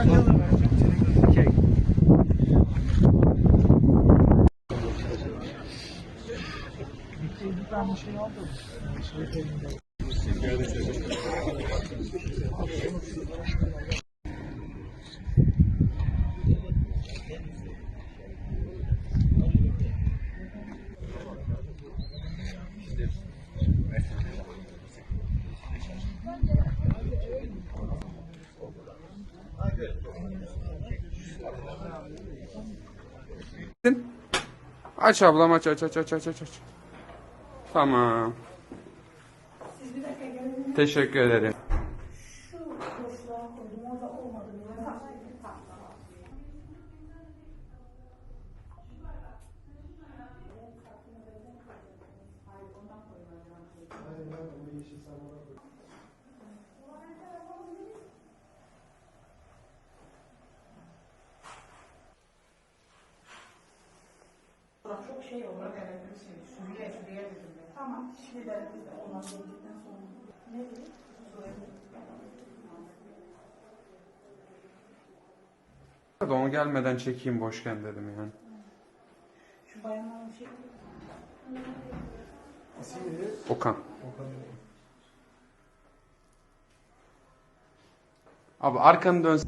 Çek. Aç ablam aç aç aç aç aç aç. Tamam. Teşekkür ederim. Şey olarak evet bir şey. Sürüye sürüye dedim ben. Tamam. Biz de ondan geldikten sonra. Ne diyeyim? Da onu gelmeden çekeyim boşken dedim yani. Şu bayanların şey. Okan. Abi arkanı dön.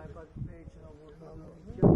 Ay bak buraya için avuç